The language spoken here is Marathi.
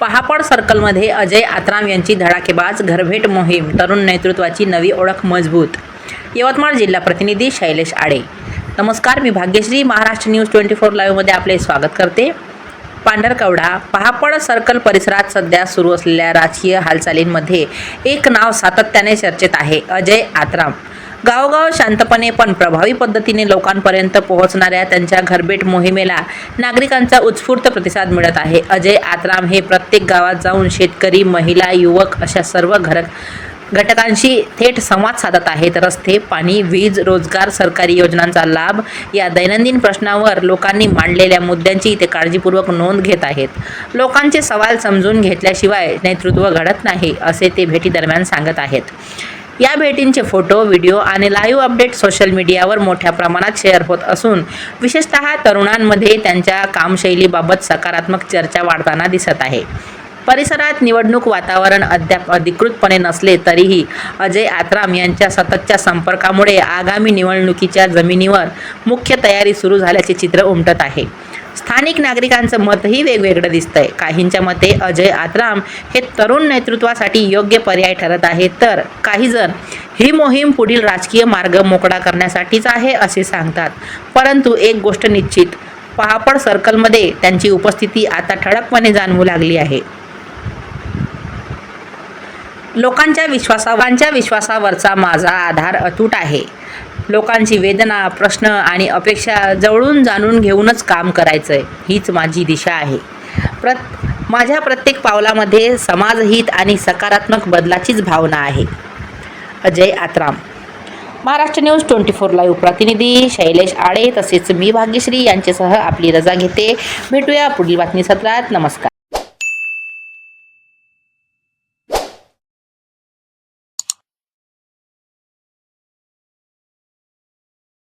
पहापड सर्कलमध्ये अजय आत्राम यांची धडाकेबाज घरभेट मोहीम तरुण नेतृत्वाची नवी ओळख मजबूत. यवतमाळ जिल्हा प्रतिनिधी शैलेश आडे. नमस्कार मी Bhagyashree. Maharashtra news twenty four लाईव्हमध्ये आपले स्वागत करते. पांढरकवडा पहापड सर्कल परिसरात सध्या सुरू असलेल्या राजकीय हालचालींमध्ये एक नाव सातत्याने चर्चेत आहे अजय आत्राम. गावोगाव शांतपणे पण प्रभावी पद्धतीने लोकांपर्यंत पोहोचणाऱ्या त्यांच्या घरभेट मोहिमेला नागरिकांचा उत्स्फूर्त प्रतिसाद मिळत आहे. अजय आत्राम हे प्रत्येक गावात जाऊन शेतकरी महिला युवक अशा सर्व घर घटकांशी थेट संवाद साधत आहेत. रस्ते पाणी वीज रोजगार सरकारी योजनांचा लाभ या दैनंदिन प्रश्नावर लोकांनी मांडलेल्या मुद्द्यांची ते काळजीपूर्वक नोंद घेत आहेत. लोकांचे सवाल समजून घेतल्याशिवाय नेतृत्व घडत नाही असे ते भेटीदरम्यान सांगत आहेत. या भेटींचे फोटो व्हिडिओ आणि लाईव्ह अपडेट सोशल मीडियावर मोठ्या प्रमाणात शेअर होत असून विशेषतः तरुणांमध्ये त्यांच्या कामशैलीबाबत सकारात्मक चर्चा वाढताना दिसत आहे. परिसरात निवडणूक वातावरण अद्याप अधिकृतपणे नसले तरीही अजय आत्राम यांच्या सततच्या संपर्कामुळे आगामी निवडणुकीच्या जमिनीवर मुख्य तयारी सुरू झाल्याचे चित्र उमटत आहे. स्थानिक नागरिकांचं मतही वेगवेगळं दिसतंय. काहींच्या मते अजय आत्राम हे तरुण नेतृत्वासाठी योग्य पर्याय ठरत आहे तर काही जण ही मोहीम पुढील राजकीय मार्ग मोकळा करण्यासाठीच आहे असे सांगतात. परंतु एक गोष्ट निश्चित पहापड सर्कलमध्ये त्यांची उपस्थिती आता ठळकपणे जाणवू लागली आहे. लोकांच्या विश्वासावांच्या विश्वासावरचा माझा आधार अतूट आहे. लोकांची वेदना प्रश्न आणि अपेक्षा जवळून जाणून घेऊनच काम करायचं आहे हीच माझी दिशा आहे. प्रत माझ्या प्रत्येक पावलामध्ये समाजहित आणि सकारात्मक बदलाचीच भावना आहे. Ajay Atram. Maharashtra news twenty four live प्रतिनिधी शैलेश आडे तसेच मी भाग्यश्री यांच्यासह आपली रजा घेते. भेटूया पुढील बातमी सत्रात नमस्कार.